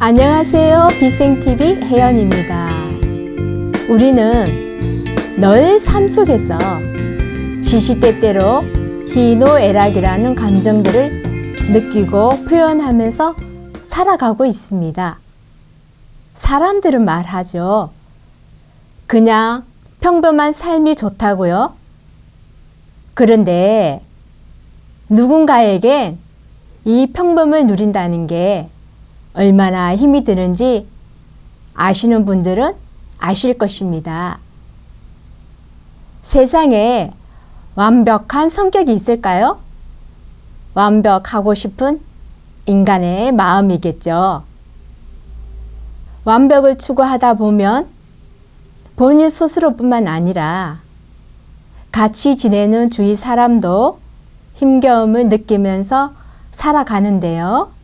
안녕하세요. 비생TV 혜연입니다. 우리는 늘삶 속에서 시시때때로 희노애락이라는 감정들을 느끼고 표현하면서 살아가고 있습니다. 사람들은 말하죠. 그냥 평범한 삶이 좋다고요. 그런데 누군가에겐 이 평범을 누린다는 게 얼마나 힘이 드는지 아시는 분들은 아실 것입니다. 세상에 완벽한 성격이 있을까요? 완벽하고 싶은 인간의 마음이겠죠. 완벽을 추구하다 보면 본인 스스로뿐만 아니라 같이 지내는 주위 사람도 힘겨움을 느끼면서 살아가는데요.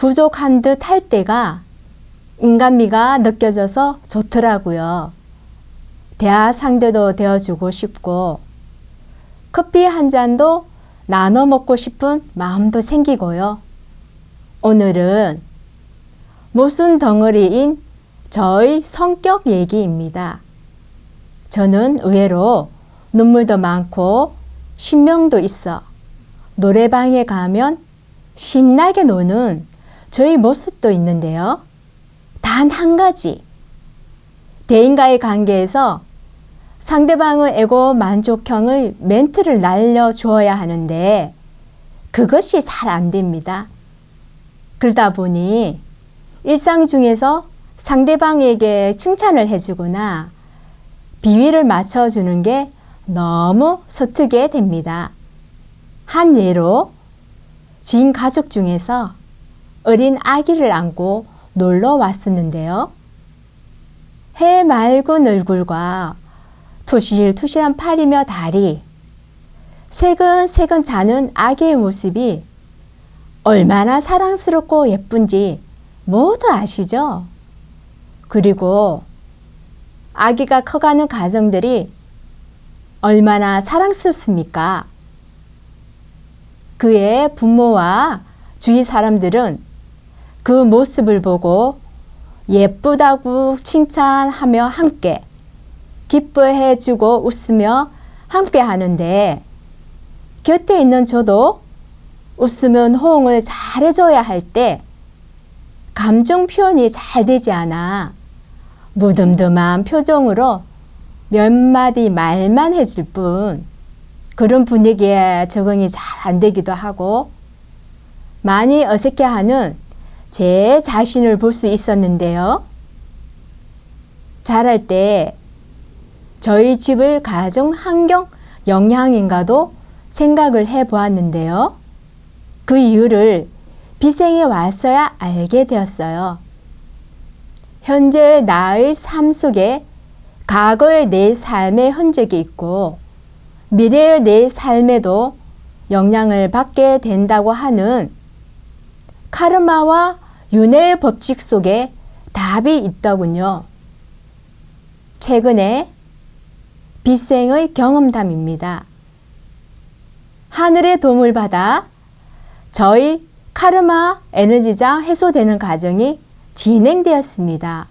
부족한 듯 할 때가 인간미가 느껴져서 좋더라고요. 대화 상대도 되어주고 싶고, 커피 한 잔도 나눠 먹고 싶은 마음도 생기고요. 오늘은 모순 덩어리인 저의 성격 얘기입니다. 저는 의외로 눈물도 많고 신명도 있어 노래방에 가면 신나게 노는 저희 모습도 있는데요. 단 한 가지. 대인과의 관계에서 상대방의 에고 만족형의 멘트를 날려주어야 하는데 그것이 잘 안 됩니다. 그러다 보니 일상 중에서 상대방에게 칭찬을 해주거나 비위를 맞춰주는 게 너무 서투게 됩니다. 한 예로 지인 가족 중에서 어린 아기를 안고 놀러 왔었는데요. 해 맑은 얼굴과 투실투실한 팔이며 다리, 새근새근 자는 아기의 모습이 얼마나 사랑스럽고 예쁜지 모두 아시죠? 그리고 아기가 커가는 과정들이 얼마나 사랑스럽습니까? 그의 부모와 주위 사람들은 그 모습을 보고 예쁘다고 칭찬하며 함께 기뻐해 주고 웃으며 함께 하는데 곁에 있는 저도 웃으면 호응을 잘해줘야 할 때 감정 표현이 잘 되지 않아 무덤덤한 표정으로 몇 마디 말만 해줄 뿐 그런 분위기에 적응이 잘 안 되기도 하고 많이 어색해하는 제 자신을 볼 수 있었는데요. 자랄 때 저희 집을 가정 환경 영향인가도 생각을 해 보았는데요. 그 이유를 비생에 왔어야 알게 되었어요. 현재 나의 삶 속에 과거의 내 삶의 흔적이 있고 미래의 내 삶에도 영향을 받게 된다고 하는 카르마와 윤회의 법칙 속에 답이 있더군요. 최근에 비생의 경험담입니다. 하늘의 도움을 받아 저희 카르마 에너지장 해소되는 과정이 진행되었습니다.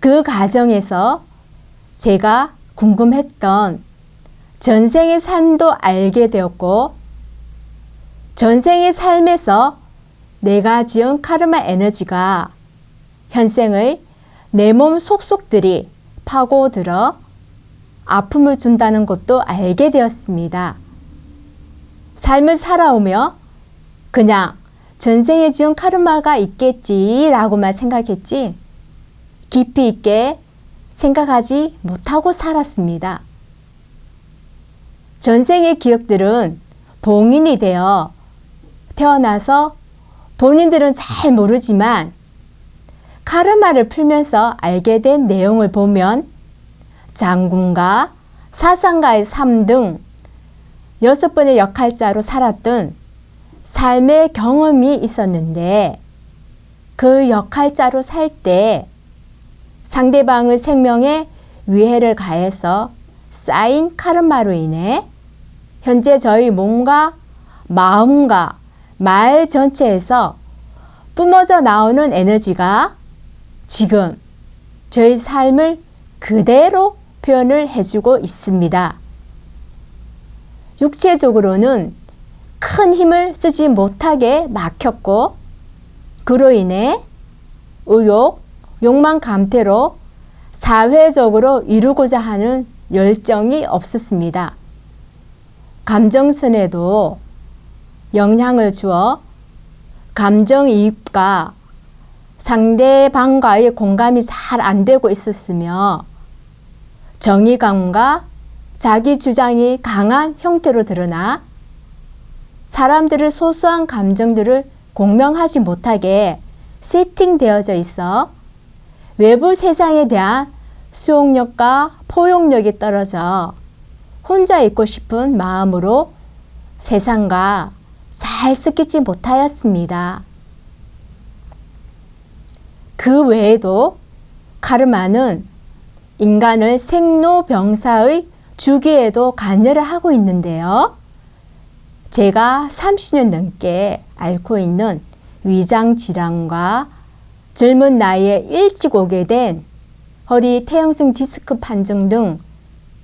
그 과정에서 제가 궁금했던 전생의 삶도 알게 되었고 전생의 삶에서 내가 지은 카르마 에너지가 현생의 내 몸 속속들이 파고들어 아픔을 준다는 것도 알게 되었습니다. 삶을 살아오며 그냥 전생에 지은 카르마가 있겠지라고만 생각했지 깊이 있게 생각하지 못하고 살았습니다. 전생의 기억들은 봉인이 되어 태어나서 본인들은 잘 모르지만 카르마를 풀면서 알게 된 내용을 보면 장군과 사상가의 삶 등 여섯 번의 역할자로 살았던 삶의 경험이 있었는데 그 역할자로 살 때 상대방의 생명에 위해를 가해서 쌓인 카르마로 인해 현재 저희 몸과 마음과 말 전체에서 뿜어져 나오는 에너지가 지금 저희 삶을 그대로 표현을 해주고 있습니다. 육체적으로는 큰 힘을 쓰지 못하게 막혔고, 그로 인해 의욕, 욕망 감퇴로 사회적으로 이루고자 하는 열정이 없었습니다. 감정선에도 영향을 주어 감정이입과 상대방과의 공감이 잘 안 되고 있었으며 정의감과 자기 주장이 강한 형태로 드러나 사람들의 소소한 감정들을 공명하지 못하게 세팅되어져 있어 외부 세상에 대한 수용력과 포용력이 떨어져 혼자 있고 싶은 마음으로 세상과 잘 섞이지 못하였습니다. 그 외에도 카르마는 인간을 생로병사의 주기에도 관여를 하고 있는데요. 제가 30년 넘게 앓고 있는 위장 질환과 젊은 나이에 일찍 오게 된 허리 퇴행성 디스크 판정 등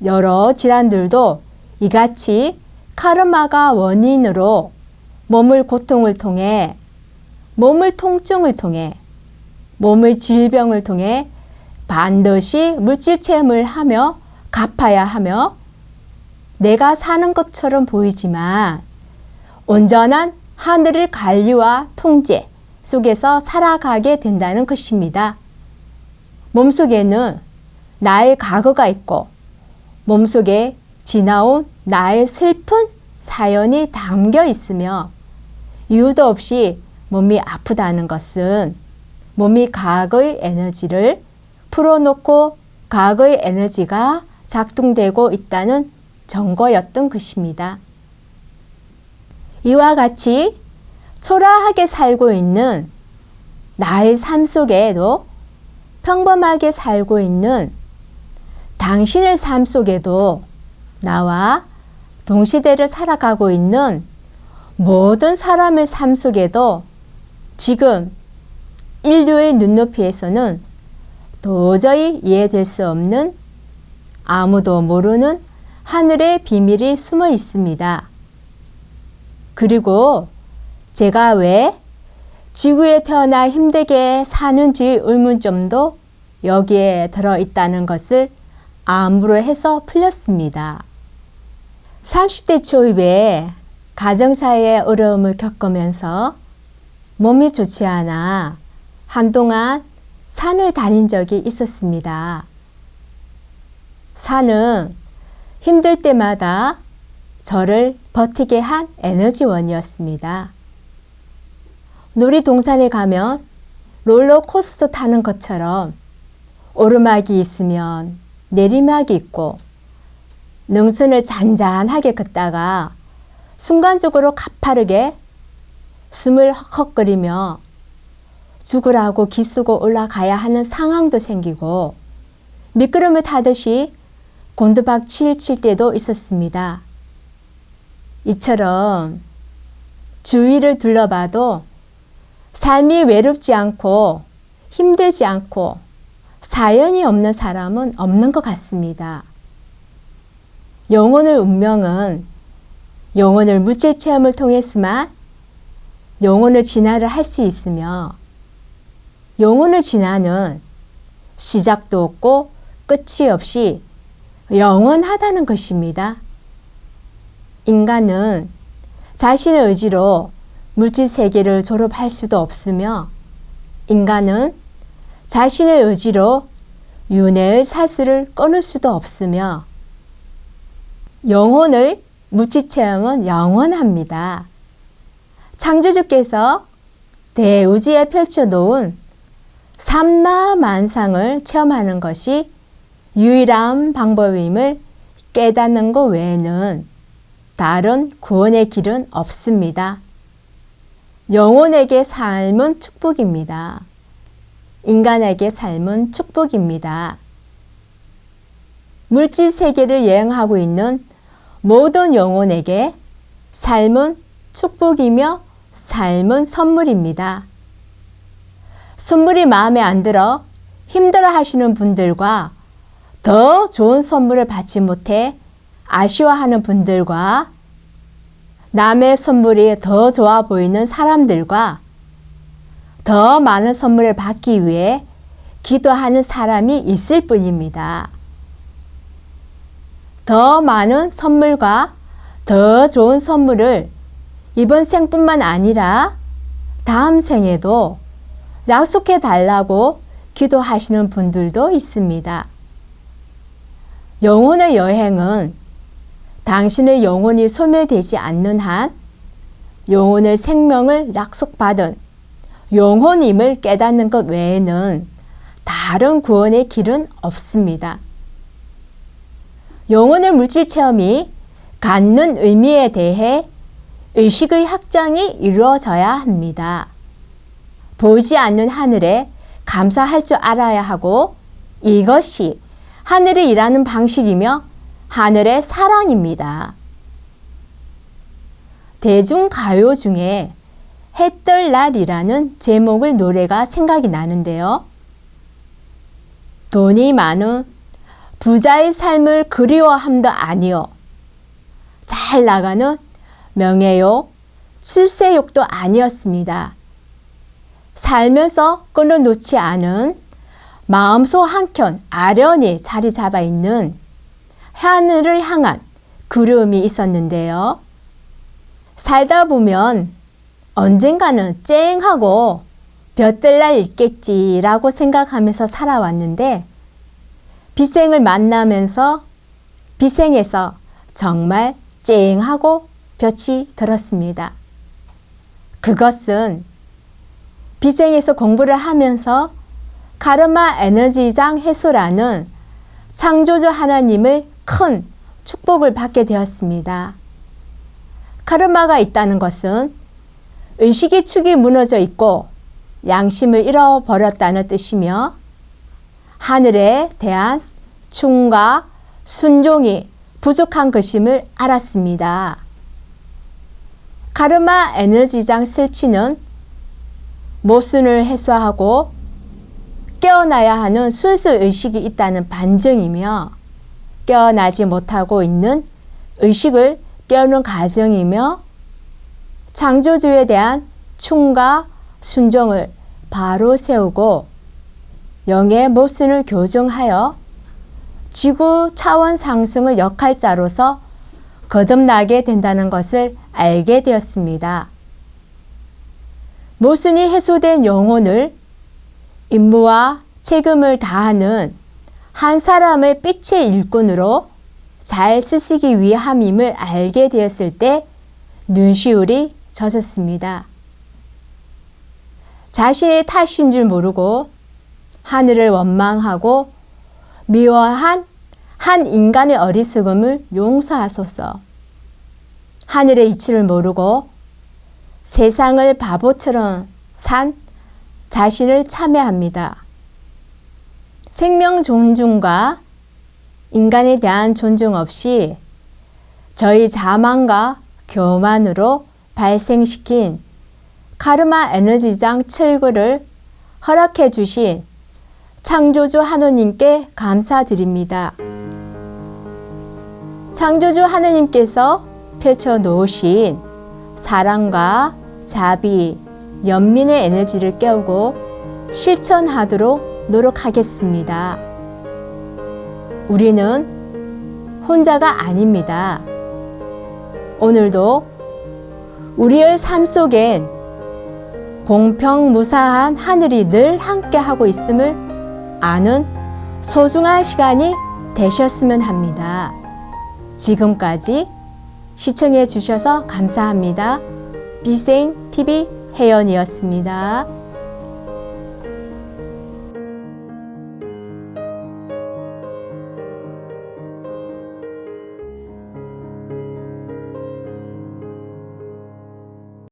여러 질환들도 이같이 카르마가 원인으로 몸을 고통을 통해 몸을 통증을 통해 몸의 질병을 통해 반드시 물질 체험을 하며 갚아야 하며 내가 사는 것처럼 보이지만 온전한 하늘의 관리와 통제 속에서 살아가게 된다는 것입니다. 몸속에는 나의 과거가 있고 몸속에 지나온 나의 슬픈 사연이 담겨 있으며 이유도 없이 몸이 아프다는 것은 몸이 과거의 에너지를 풀어놓고 과거의 에너지가 작동되고 있다는 증거였던 것입니다. 이와 같이 초라하게 살고 있는 나의 삶 속에도 평범하게 살고 있는 당신의 삶 속에도 나와 동시대를 살아가고 있는 모든 사람의 삶 속에도 지금 인류의 눈높이에서는 도저히 이해될 수 없는 아무도 모르는 하늘의 비밀이 숨어 있습니다. 그리고 제가 왜 지구에 태어나 힘들게 사는지 의문점도 여기에 들어 있다는 것을 암으로 해서 풀렸습니다. 30대 초입에 가정사의 어려움을 겪으면서 몸이 좋지 않아 한동안 산을 다닌 적이 있었습니다. 산은 힘들 때마다 저를 버티게 한 에너지원이었습니다. 놀이동산에 가면 롤러코스터 타는 것처럼 오르막이 있으면 내리막이 있고 능선을 잔잔하게 걷다가 순간적으로 가파르게 숨을 헉헉거리며 죽으라고 기쓰고 올라가야 하는 상황도 생기고 미끄럼을 타듯이 곤두박질 칠 때도 있었습니다. 이처럼 주위를 둘러봐도 삶이 외롭지 않고 힘들지 않고 사연이 없는 사람은 없는 것 같습니다. 영혼의 운명은 영혼을 물질 체험을 통해서만 영혼을 진화를 할 수 있으며 영혼을 진화는 시작도 없고 끝이 없이 영원하다는 것입니다. 인간은 자신의 의지로 물질 세계를 졸업할 수도 없으며 인간은 자신의 의지로 윤회의 사슬을 끊을 수도 없으며 영혼의 물질 체험은 영원합니다. 창조주께서 대우지에 펼쳐놓은 삼라만상을 체험하는 것이 유일한 방법임을 깨닫는 것 외에는 다른 구원의 길은 없습니다. 영혼에게 삶은 축복입니다. 인간에게 삶은 축복입니다. 물질 세계를 여행하고 있는 모든 영혼에게 삶은 축복이며 삶은 선물입니다. 선물이 마음에 안 들어 힘들어 하시는 분들과 더 좋은 선물을 받지 못해 아쉬워하는 분들과 남의 선물이 더 좋아 보이는 사람들과 더 많은 선물을 받기 위해 기도하는 사람이 있을 뿐입니다. 더 많은 선물과 더 좋은 선물을 이번 생뿐만 아니라 다음 생에도 약속해 달라고 기도하시는 분들도 있습니다. 영혼의 여행은 당신의 영혼이 소멸되지 않는 한 영혼의 생명을 약속받은 영혼임을 깨닫는 것 외에는 다른 구원의 길은 없습니다. 영혼의 물질 체험이 갖는 의미에 대해 의식의 확장이 이루어져야 합니다. 보이지 않는 하늘에 감사할 줄 알아야 하고 이것이 하늘이 일하는 방식이며 하늘의 사랑입니다. 대중가요 중에 해뜰 날이라는 제목의 노래가 생각이 나는데요. 돈이 많은 부자의 삶을 그리워함도 아니요. 잘 나가는 명예욕, 출세욕도 아니었습니다. 살면서 끊어놓지 않은 마음속 한켠 아련히 자리 잡아 있는 하늘을 향한 그리움이 있었는데요. 살다 보면 언젠가는 쨍하고 볕들 날 있겠지라고 생각하면서 살아왔는데 비생을 만나면서 비생에서 정말 쨍하고 볕이 들었습니다. 그것은 비생에서 공부를 하면서 카르마 에너지장 해소라는 창조주 하나님의 큰 축복을 받게 되었습니다. 카르마가 있다는 것은 의식의 축이 무너져 있고 양심을 잃어버렸다는 뜻이며 하늘에 대한 충과 순종이 부족한 것임을 알았습니다. 카르마 에너지장 설치는 모순을 해소하고 깨어나야 하는 순수 의식이 있다는 반증이며 깨어나지 못하고 있는 의식을 깨우는 과정이며 창조주에 대한 충과 순종을 바로 세우고 영의 모순을 교정하여 지구 차원 상승의 역할자로서 거듭나게 된다는 것을 알게 되었습니다. 모순이 해소된 영혼을 임무와 책임을 다하는 한 사람의 빛의 일꾼으로 잘 쓰시기 위함임을 알게 되었을 때 눈시울이 젖었습니다. 자신의 탓인 줄 모르고 하늘을 원망하고 미워한 한 인간의 어리석음을 용서하소서. 하늘의 이치를 모르고 세상을 바보처럼 산 자신을 참회합니다. 생명 존중과 인간에 대한 존중 없이 저희 자만과 교만으로 발생시킨 카르마 에너지장 철거를 허락해 주신 창조주 하느님께 감사드립니다. 창조주 하느님께서 펼쳐 놓으신 사랑과 자비, 연민의 에너지를 깨우고 실천하도록 노력하겠습니다. 우리는 혼자가 아닙니다. 오늘도 우리의 삶 속엔 공평무사한 하늘이 늘 함께하고 있음을 아는 소중한 시간이 되셨으면 합니다. 지금까지 시청해 주셔서 감사합니다. 비생 TV 혜연이었습니다.